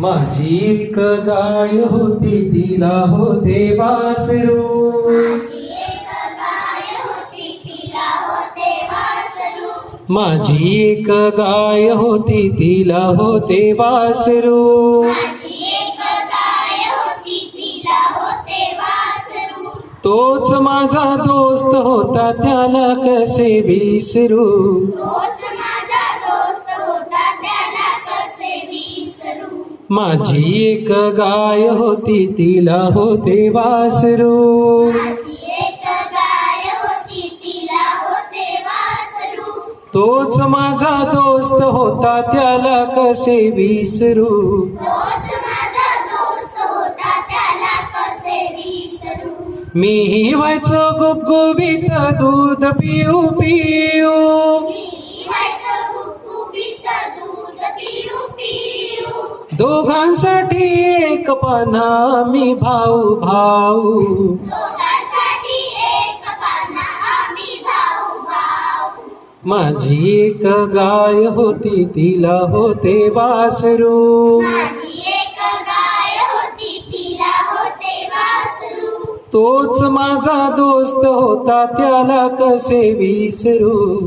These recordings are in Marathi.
माझी एक गाय होती तिला होते वासरू. माझी एक गाय होती तिला होते वासरू. तोच माझा दोस्त होता त्याला कसे विसरू? माझी एक गाय होती तिला होते वासरू. तोच माझा दोस्त होता त्याला कसे विसरू? मी व्हायचो गुबगुबीत दूध पिऊ पिऊ. दोघांसाठी एक पाना मी भाऊ भाऊ. माझी एक गाय होती तिला होते वासरू. तोच माझा दोस्त होता त्याला कसे विसरू?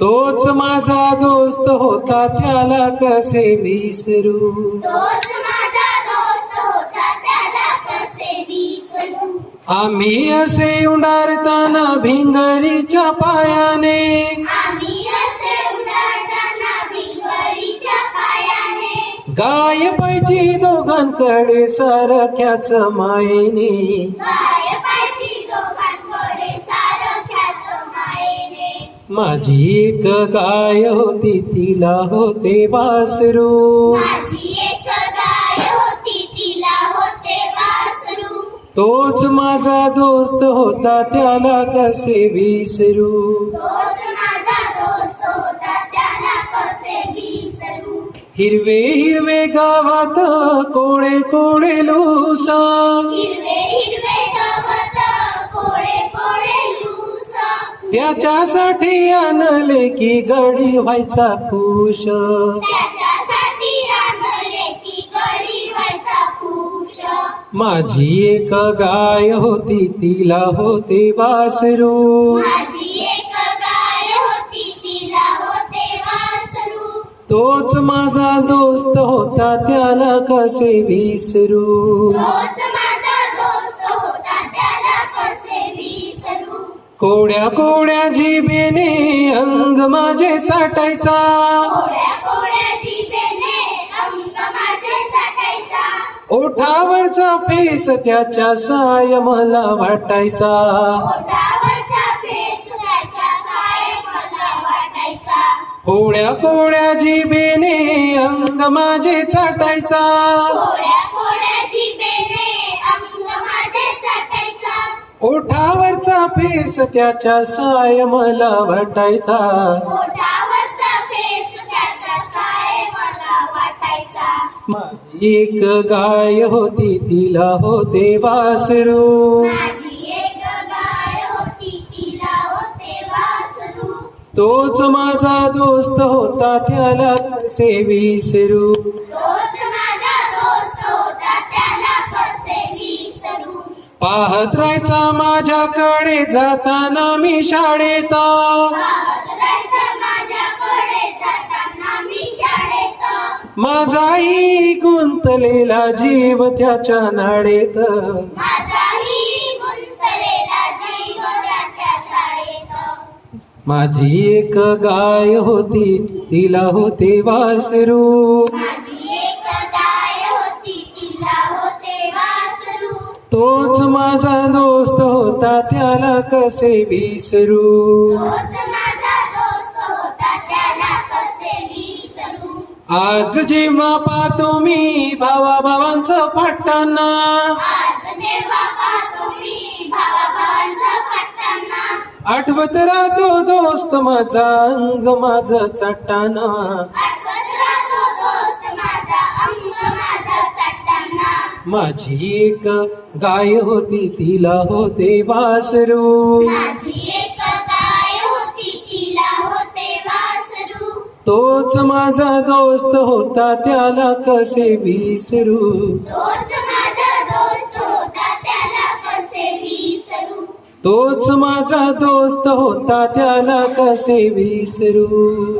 तोच माझा दोस्त होता त्याला कसे विसरू? आम्ही असे उडारताना भिंगरीच्या पायाने गाय पाहिजे दोघांकडे सारख्याच मायने माझी एक गाय होती तिला होते वासरू. तोच माझा दोस्त होता त्याला कसे विसरू? हिरवे हिरवे गावात कोळे कोळे लोसा. हिरवे हिरवे गवत कोळे कोळे लूस. त्याच्यासाठी आणले की गडी व्हायचा खुश. माझी एक गाय होती तिला होते वासरू. माझी एक गाय होती तिला होते वासरू. तोच माझा दोस्त होता त्याला कसे विसरू? कोड्या कोड्या जिबेने अंग माझे चाटायचा. कोड्या कोड्या जिभेने अंग माझे चाटायचा. ओठावरचा फेस त्याच्या साय मला वाटायचा. कोड्या कोड्या जिबेने अंग माझे चाटायचा. कोड्या कोड्या जिभेने अंग माझे चाटायचा. ओठावरचा फेस त्याच्या साय मला वाटायचा. माझी एक गाय होती तिला होते वासरू. तोच माझा दोस्त होता त्याला कसे विसरू? पाहत राहायचा माझ्याकडे जाताना मी शाळेत. माझाही गुंतलेला जीव त्याच्या नाडेत. माझी एक गाय होती तिला होते वासरू. तोच माझा दोस्त होता त्याला कसे विसरू? आज जेव्हा पाहतो मी भावा भावांचं फाटताना आठवत राहतो दोस्त माझा अंग माझं चट्टाना माझी एक गाय होती तिला होते वासरू. माझी एक गाय होती तिला होते वासरू. तोच माझा दोस्त होता त्याला कसे विसरू? तोच माझा दोस्त होता त्याला कसे विसरू?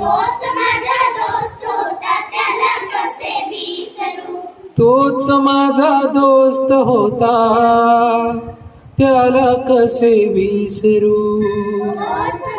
तोच माझा दोस्त होता. त्याला कसे विसरू? तोच